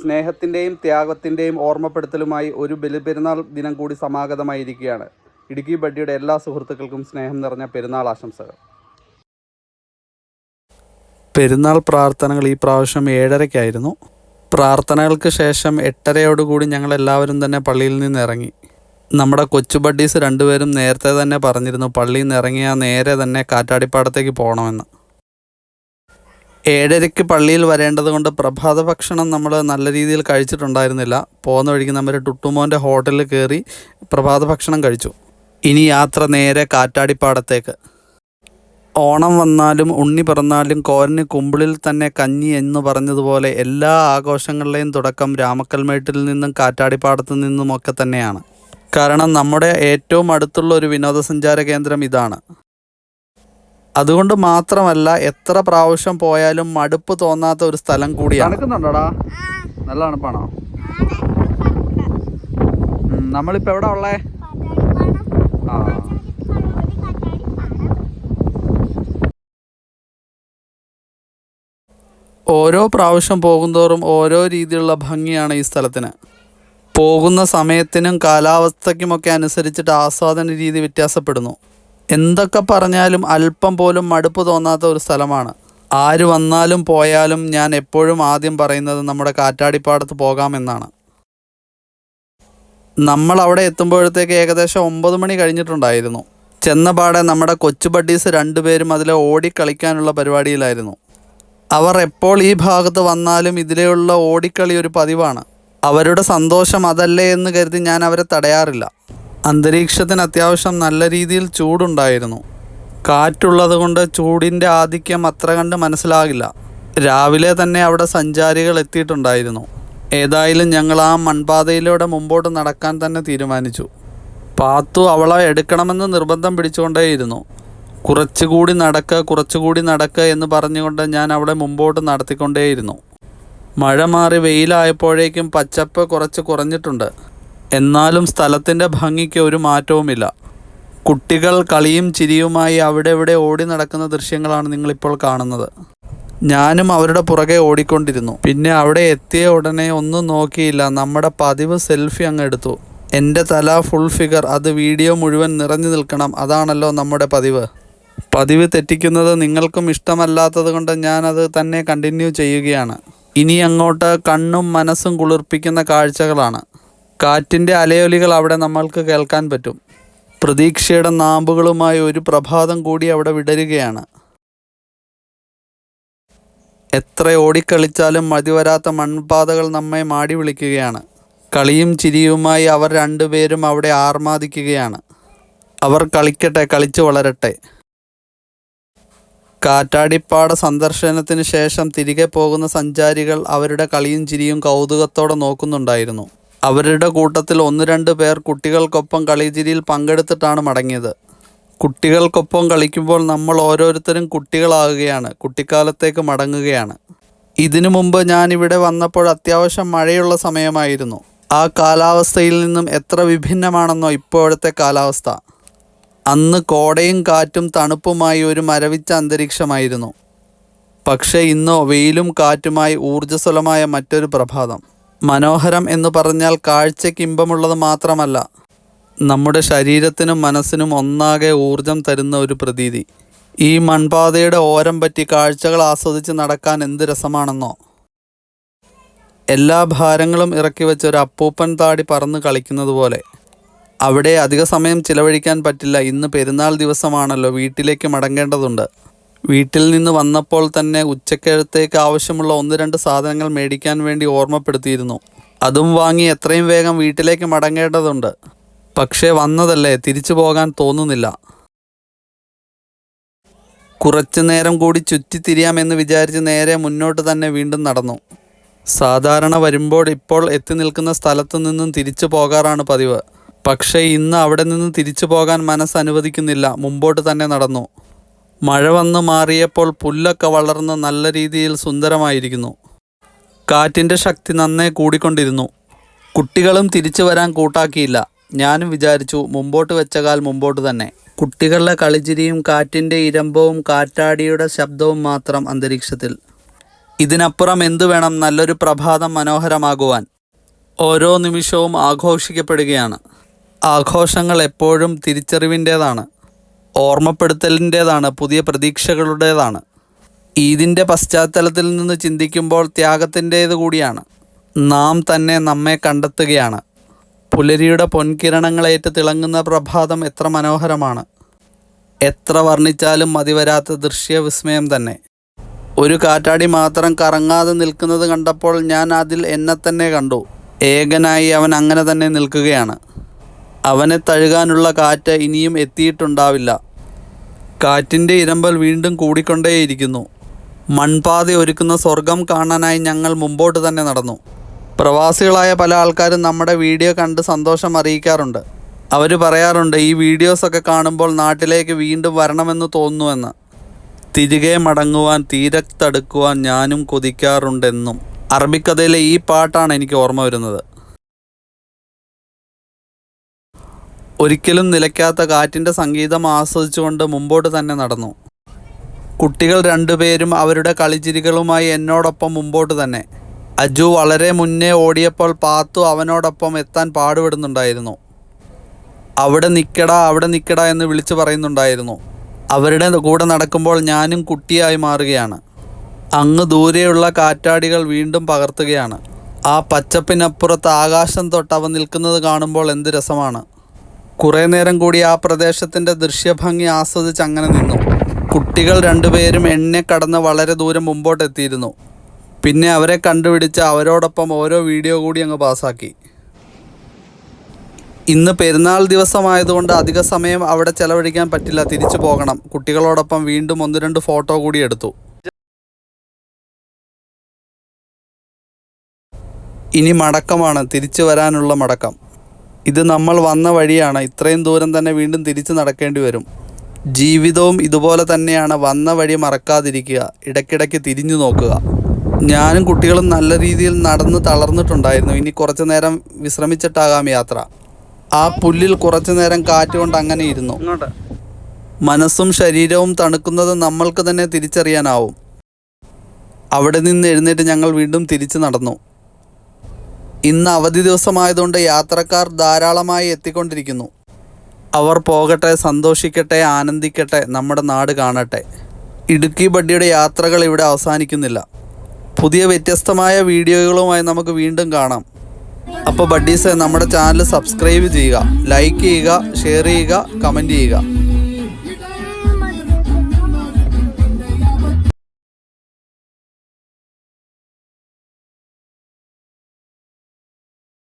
സ്നേഹത്തിന്റെയും ത്യാഗത്തിന്റെയും ഓർമ്മപ്പെടുത്തലുമായി ഒരു ബലിപെരുന്നാൾ ദിനം കൂടി സമാഗതമായിരിക്കുകയാണ്. ഇടുക്കി ബഡ്ഡിയുടെ എല്ലാ സുഹൃത്തുക്കൾക്കും സ്നേഹം നിറഞ്ഞ പെരുന്നാൾ ആശംസകൾ. പെരുന്നാൾ പ്രാർത്ഥനകൾ ഈ പ്രാവശ്യം ഏഴരയ്ക്കായിരുന്നു. പ്രാർത്ഥനകൾക്ക് ശേഷം എട്ടരയോടുകൂടി ഞങ്ങൾ എല്ലാവരും തന്നെ പള്ളിയിൽ നിന്ന് ഇറങ്ങി. നമ്മുടെ കൊച്ചു ബഡ്ഡീസ് രണ്ടുപേരും നേരത്തെ തന്നെ പറഞ്ഞിരുന്നു പള്ളിയിൽ നിന്ന് ഇറങ്ങിയാൽ നേരെ തന്നെ കാറ്റാടിപ്പാടത്തേക്ക് പോകണമെന്ന്. ഏഴരയ്ക്ക് പള്ളിയിൽ വരേണ്ടത് കൊണ്ട് പ്രഭാത ഭക്ഷണം നമ്മൾ നല്ല രീതിയിൽ കഴിച്ചിട്ടുണ്ടായിരുന്നില്ല. പോകുന്ന വഴിക്ക് നമ്മൾ ടുട്ടുമോന്റെ ഹോട്ടലിൽ കയറി പ്രഭാത ഭക്ഷണം കഴിച്ചു. ഇനി യാത്ര നേരെ കാറ്റാടിപ്പാടത്തേക്ക്. ഓണം വന്നാലും ഉണ്ണി പിറന്നാലും കോരന് കുമ്പിളിൽ തന്നെ കഞ്ഞി എന്ന് പറഞ്ഞതുപോലെ എല്ലാ ആഘോഷങ്ങളുടെയും തുടക്കം രാമക്കൽമേട്ടിൽ നിന്നും കാറ്റാടിപ്പാടത്തു നിന്നുമൊക്കെ തന്നെയാണ്. കാരണം നമ്മുടെ ഏറ്റവും അടുത്തുള്ള ഒരു വിനോദസഞ്ചാര കേന്ദ്രം ഇതാണ്. അതുകൊണ്ട് മാത്രമല്ല എത്ര പ്രാവശ്യം പോയാലും മടുപ്പ് തോന്നാത്ത ഒരു സ്ഥലം കൂടിയാണ്. നടക്കുന്നുണ്ടോടാ? നല്ല തണുപ്പാണോ? നമ്മളിപ്പോൾ എവിടെ ഉള്ളേ? ആ. ഓരോ പ്രാവശ്യം പോകുന്തോറും ഓരോ രീതിയിലുള്ള ഭംഗിയാണ് ഈ സ്ഥലത്തിന്. പോകുന്ന സമയത്തിനും കാലാവസ്ഥയ്ക്കുമൊക്കെ അനുസരിച്ചിട്ട് ആസ്വാദന രീതി വ്യത്യാസപ്പെടുന്നു. എന്തൊക്കെ പറഞ്ഞാലും അല്പം പോലും മടുപ്പ് തോന്നാത്ത ഒരു സ്ഥലമാണ്. ആര് വന്നാലും പോയാലും ഞാൻ എപ്പോഴും ആദ്യം പറയുന്നത് നമ്മുടെ കാറ്റാടിപ്പാടത്ത് പോകാമെന്നാണ് നമ്മൾ അവിടെ എത്തുമ്പോഴത്തേക്ക് ഏകദേശം ഒമ്പത് മണി കഴിഞ്ഞിട്ടുണ്ടായിരുന്നു. ചെന്നപാടെ നമ്മുടെ കൊച്ചു ബഡ്ഡീസ് രണ്ടുപേരും അതിലെ ഓടിക്കളിക്കാനുള്ള പരിപാടിയിലായിരുന്നു. അവർ എപ്പോൾ ഈ ഭാഗത്ത് വന്നാലും ഇതിലെയുള്ള ഓടിക്കളി ഒരു പതിവാണ്. അവരുടെ സന്തോഷം അതല്ലേ എന്ന് കരുതി ഞാൻ അവരെ തടയാറില്ല. അന്തരീക്ഷത്തിന് അത്യാവശ്യം നല്ല രീതിയിൽ ചൂടുണ്ടായിരുന്നു. കാറ്റുള്ളത് കൊണ്ട് ചൂടിന്റെ ആധിക്യം അത്ര കണ്ട് മനസ്സിലാകില്ല. രാവിലെ തന്നെ അവിടെ സഞ്ചാരികൾ എത്തിയിട്ടുണ്ടായിരുന്നു. ഏതായാലും ഞങ്ങൾ ആ മൺപാതയിലൂടെ മുമ്പോട്ട് നടക്കാൻ തന്നെ തീരുമാനിച്ചു. പാത്തു അവളെ എടുക്കണമെന്ന് നിർബന്ധം പിടിച്ചുകൊണ്ടേയിരുന്നു. കുറച്ചുകൂടി നടക്കുക കുറച്ചുകൂടി നടക്കുക എന്ന് പറഞ്ഞുകൊണ്ട് ഞാൻ അവളെ മുമ്പോട്ട് നടത്തിക്കൊണ്ടേയിരുന്നു. മഴ മാറി വെയിലായപ്പോഴേക്കും പച്ചപ്പ് കുറച്ച് കുറഞ്ഞിട്ടുണ്ട്. എന്നാലും സ്ഥലത്തിന്റെ ഭംഗിക്ക് ഒരു മാറ്റവുമില്ല. കുട്ടികൾ കളിയും ചിരിയുമായി അവിടെ ഇവിടെ ഓടി നടക്കുന്ന ദൃശ്യങ്ങളാണ് നിങ്ങളിപ്പോൾ കാണുന്നത്. ഞാനും അവരുടെ പുറകെ ഓടിക്കൊണ്ടിരുന്നു. പിന്നെ അവിടെ എത്തിയ ഉടനെ ഒന്നും നോക്കിയില്ല. നമ്മുടെ പതിവ് സെൽഫി അങ്ങ് എടുത്തു. എന്റെ തല ഫുൾ ഫിഗർ അത് വീഡിയോ മുഴുവൻ നിറഞ്ഞു നിൽക്കണം. അതാണല്ലോ നമ്മുടെ പതിവ്. പതിവ് തെറ്റിക്കുന്നത് നിങ്ങൾക്കും ഇഷ്ടമല്ലാത്തത് കൊണ്ട് ഞാനത് തന്നെ കണ്ടിന്യൂ ചെയ്യുകയാണ്. ഇനി അങ്ങോട്ട് കണ്ണും മനസ്സും കുളിർപ്പിക്കുന്ന കാഴ്ചകളാണ്. കാറ്റിന്റെ അലയൊലികൾ അവിടെ നമ്മൾക്ക് കേൾക്കാൻ പറ്റും. പ്രതീക്ഷയുടെ നാമ്പുകളുമായി ഒരു പ്രഭാതം കൂടി അവിടെ വിടരുകയാണ്. എത്ര ഓടിക്കളിച്ചാലും മതിവരാത്ത മൺപാതകൾ നമ്മെ മാടി വിളിക്കുകയാണ്. കളിയും ചിരിയുമായി അവർ രണ്ടുപേരും അവിടെ ആർമാദിക്കുകയാണ്. അവർ കളിക്കട്ടെ കളിച്ചു വളരട്ടെ. കാറ്റാടിപ്പാട സന്ദർശനത്തിന് ശേഷം തിരികെ പോകുന്ന സഞ്ചാരികൾ അവരുടെ കളിയും ചിരിയും കൗതുകത്തോടെ നോക്കുന്നുണ്ടായിരുന്നു. അവരുടെ കൂട്ടത്തിൽ ഒന്ന് രണ്ട് പേർ കുട്ടികൾക്കൊപ്പം കളിചിരിയിൽ പങ്കെടുത്തിട്ടാണ് മടങ്ങിയത്. കുട്ടികൾക്കൊപ്പം കളിക്കുമ്പോൾ നമ്മൾ ഓരോരുത്തരും കുട്ടികളാകുകയാണ് കുട്ടിക്കാലത്തേക്ക് മടങ്ങുകയാണ്. ഇതിനു മുമ്പ് ഞാൻ ഇവിടെ വന്നപ്പോൾ അത്യാവശ്യം മഴയുള്ള സമയമായിരുന്നു. ആ കാലാവസ്ഥയിൽ നിന്നും എത്ര വിഭിന്നമാണെന്നോ ഇപ്പോഴത്തെ കാലാവസ്ഥ. അന്ന് കോടയും കാറ്റും തണുപ്പുമായി ഒരു മരവിച്ച അന്തരീക്ഷമായിരുന്നു. പക്ഷേ ഇന്നോ വെയിലും കാറ്റുമായി ഊർജസ്വലമായ മറ്റൊരു പ്രഭാതം. മനോഹരം എന്ന് പറഞ്ഞാൽ കാഴ്ചയ്ക്ക് ഇമ്പമുള്ളത് മാത്രമല്ല നമ്മുടെ ശരീരത്തിനും മനസ്സിനും ഒന്നാകെ ഊർജം തരുന്ന ഒരു പ്രതീതി. ഈ മൺപാതയുടെ ഓരം പറ്റി കാഴ്ചകൾ ആസ്വദിച്ച് നടക്കാൻ എന്ത് രസമാണെന്നോ. എല്ലാ ഭാരങ്ങളും ഇറക്കി വെച്ച ഒരു അപ്പൂപ്പൻ താടി പറന്ന് കളിക്കുന്നത് പോലെ. അവിടെ അധിക സമയം ചിലവഴിക്കാൻ പറ്റില്ല. ഇന്ന് പെരുന്നാൾ ദിവസമാണല്ലോ. വീട്ടിലേക്ക് മടങ്ങേണ്ടതുണ്ട്. വീട്ടിൽ നിന്ന് വന്നപ്പോൾ തന്നെ ഉച്ചക്കഴത്തേക്ക് ആവശ്യമുള്ള ഒന്ന് രണ്ട് സാധനങ്ങൾ മേടിക്കാൻ വേണ്ടി ഓർമ്മപ്പെടുത്തിയിരുന്നു. അതും വാങ്ങി എത്രയും വേഗം വീട്ടിലേക്ക് മടങ്ങേണ്ടതുണ്ട്. പക്ഷേ വന്നതല്ലേ തിരിച്ചു പോകാൻ തോന്നുന്നില്ല. കുറച്ചു നേരം കൂടി ചുറ്റിത്തിരിയാമെന്ന് വിചാരിച്ച് നേരെ മുന്നോട്ട് തന്നെ വീണ്ടും നടന്നു. സാധാരണ വരുമ്പോൾ ഇപ്പോൾ എത്തി നിൽക്കുന്ന സ്ഥലത്തു നിന്നും തിരിച്ചു പോകാറാണ് പതിവ്. പക്ഷേ ഇന്ന് അവിടെ നിന്ന് തിരിച്ചു പോകാൻ മനസ്സ് അനുവദിക്കുന്നില്ല. മുമ്പോട്ട് തന്നെ നടന്നു. മഴ വന്നു മാറിയപ്പോൾ പുല്ലൊക്കെ വളർന്ന് നല്ല രീതിയിൽ സുന്ദരമായിരിക്കുന്നു. കാറ്റിന്റെ ശക്തി നന്നേ കൂടിക്കൊണ്ടിരുന്നു. കുട്ടികളും തിരിച്ചു വരാൻ കൂട്ടാക്കിയില്ല. ഞാനും വിചാരിച്ചു മുമ്പോട്ട് വെച്ച കാൽ മുമ്പോട്ട് തന്നെ. കുട്ടികളുടെ കളിച്ചിരിയും കാറ്റിന്റെ ഇരമ്പവും കാറ്റാടിയുടെ ശബ്ദവും മാത്രം അന്തരീക്ഷത്തിൽ. ഇതിനപ്പുറം എന്തു വേണം നല്ലൊരു പ്രഭാതം മനോഹരമാകുവാൻ? ഓരോ നിമിഷവും ആഘോഷിക്കപ്പെടുകയാണ്. ആഘോഷങ്ങൾ എപ്പോഴും തിരിച്ചറിവിന്റേതാണ്. ഓർമ്മപ്പെടുത്തലിന്റേതാണ് പുതിയ പ്രതീക്ഷകളുടേതാണ്. ഈദിന്റെ പശ്ചാത്തലത്തിൽ നിന്ന് ചിന്തിക്കുമ്പോൾ ത്യാഗത്തിന്റേത് കൂടിയാണ്. നാം തന്നെ നമ്മെ കണ്ടെത്തുകയാണ്. പുലരിയുടെ പൊൻകിരണങ്ങളേറ്റ് തിളങ്ങുന്ന പ്രഭാതം എത്ര മനോഹരമാണ്. എത്ര വർണിച്ചാലും മതിവരാത്ത ദൃശ്യവിസ്മയം തന്നെ. ഒരു കാറ്റാടി മാത്രം കറങ്ങാതെ നിൽക്കുന്നത് കണ്ടപ്പോൾ ഞാൻ അതിൽ എന്നെ തന്നെ കണ്ടു. ഏകനായി അവൻ അങ്ങനെ തന്നെ നിൽക്കുകയാണ്. അവനെ തഴുകാനുള്ള കാറ്റ് ഇനിയും എത്തിയിട്ടുണ്ടാവില്ല. കാറ്റിന്റെ ഇരമ്പൽ വീണ്ടും കൂടിക്കൊണ്ടേയിരിക്കുന്നു. മൺപാത ഒരുക്കുന്ന സ്വർഗം കാണാനായി ഞങ്ങൾ മുമ്പോട്ട് തന്നെ നടന്നു. പ്രവാസികളായ പല ആൾക്കാരും നമ്മുടെ വീഡിയോ കണ്ട് സന്തോഷം അറിയിക്കാറുണ്ട്. അവർ പറയാറുണ്ട് ഈ വീഡിയോസൊക്കെ കാണുമ്പോൾ നാട്ടിലേക്ക് വീണ്ടും വരണമെന്ന് തോന്നുന്നുവെന്ന് തിരികെ മടങ്ങുവാൻ തീരത്തടുക്കുവാൻ ഞാനും കൊതിക്കാറുണ്ടെന്നും. അറബിക്കഥയിലെ ഈ പാട്ടാണ് എനിക്ക് ഓർമ്മ വരുന്നത്. ഒരിക്കലും നിലയ്ക്കാത്ത കാറ്റിന്റെ സംഗീതം ആസ്വദിച്ചുകൊണ്ട് മുമ്പോട്ട് തന്നെ നടന്നു. കുട്ടികൾ രണ്ടുപേരും അവരുടെ കളിചിരികളുമായി എന്നോടൊപ്പം മുമ്പോട്ട് തന്നെ. അജു വളരെ മുന്നേ ഓടിയപ്പോൾ പാത്തു അവനോടൊപ്പം എത്താൻ പാടുപെടുന്നുണ്ടായിരുന്നു. അവിടെ നിൽക്കടാ അവിടെ നിൽക്കടാ എന്ന് വിളിച്ചു പറയുന്നുണ്ടായിരുന്നു. അവരുടെ കൂടെ നടക്കുമ്പോൾ ഞാനും കുട്ടിയായി മാറുകയാണ്. അങ്ങ് ദൂരെയുള്ള കാറ്റാടികൾ വീണ്ടും പകർത്തുകയാണ്. ആ പച്ചപ്പിനപ്പുറത്ത് ആകാശം തൊട്ട് അവ നിൽക്കുന്നത് കാണുമ്പോൾ എന്ത് രസമാണ്. കുറേ നേരം കൂടി ആ പ്രദേശത്തിന്റെ ദൃശ്യഭംഗി ആസ്വദിച്ച് അങ്ങനെ നിന്നു. കുട്ടികൾ രണ്ടുപേരും എണ്ണെ കടന്ന് വളരെ ദൂരം മുമ്പോട്ടെത്തിയിരുന്നു പിന്നെ അവരെ കണ്ടുപിടിച്ച് അവരോടൊപ്പം ഓരോ വീഡിയോ കൂടി അങ്ങ് പാസ്സാക്കി. ഇന്ന് പെരുന്നാൾ ദിവസമായതുകൊണ്ട് അധിക സമയം അവിടെ ചെലവഴിക്കാൻ പറ്റില്ല തിരിച്ചു പോകണം. കുട്ടികളോടൊപ്പം വീണ്ടും ഒന്ന് രണ്ട് ഫോട്ടോ കൂടി എടുത്തു. ഇനി മടക്കമാണ് തിരിച്ചു വരാനുള്ള മടക്കം. ഇത് നമ്മൾ വന്ന വഴിയാണ്. ഇത്രയും ദൂരം തന്നെ വീണ്ടും തിരിച്ചു നടക്കേണ്ടി വരും. ജീവിതവും ഇതുപോലെ തന്നെയാണ്. വന്ന വഴി മറക്കാതിരിക്കുക. ഇടയ്ക്കിടയ്ക്ക് തിരിഞ്ഞു നോക്കുക. ഞാനും കുട്ടികളും നല്ല രീതിയിൽ നടന്ന് തളർന്നിട്ടുണ്ടായിരുന്നു. ഇനി കുറച്ചു നേരം വിശ്രമിച്ചിട്ടാകാം യാത്ര. ആ പുല്ലിൽ കുറച്ചു നേരം കാറ്റുകൊണ്ട് അങ്ങനെ ഇരുന്നു. മനസ്സും ശരീരവും തണുക്കുന്നത് നമ്മൾക്ക് തന്നെ തിരിച്ചറിയാനാവും. അവിടെ നിന്ന് എഴുന്നേറ്റ് ഞങ്ങൾ വീണ്ടും തിരിച്ചു നടന്നു. ഇന്ന് അവധി ദിവസമായതുകൊണ്ട് യാത്രക്കാർ ധാരാളമായി എത്തിക്കൊണ്ടിരിക്കുന്നു. അവർ പോകട്ടെ സന്തോഷിക്കട്ടെ ആനന്ദിക്കട്ടെ നമ്മുടെ നാട് കാണട്ടെ. ഇടുക്കി ബഡ്ഡിയുടെ യാത്രകൾ ഇവിടെ അവസാനിക്കുന്നില്ല. പുതിയ വ്യത്യസ്തമായ വീഡിയോകളുമായി നമുക്ക് വീണ്ടും കാണാം. അപ്പോൾ ബഡ്ഡീസ് നമ്മുടെ ചാനൽ സബ്സ്ക്രൈബ് ചെയ്യുക ലൈക്ക് ചെയ്യുക ഷെയർ ചെയ്യുക കമന്റ് ചെയ്യുക.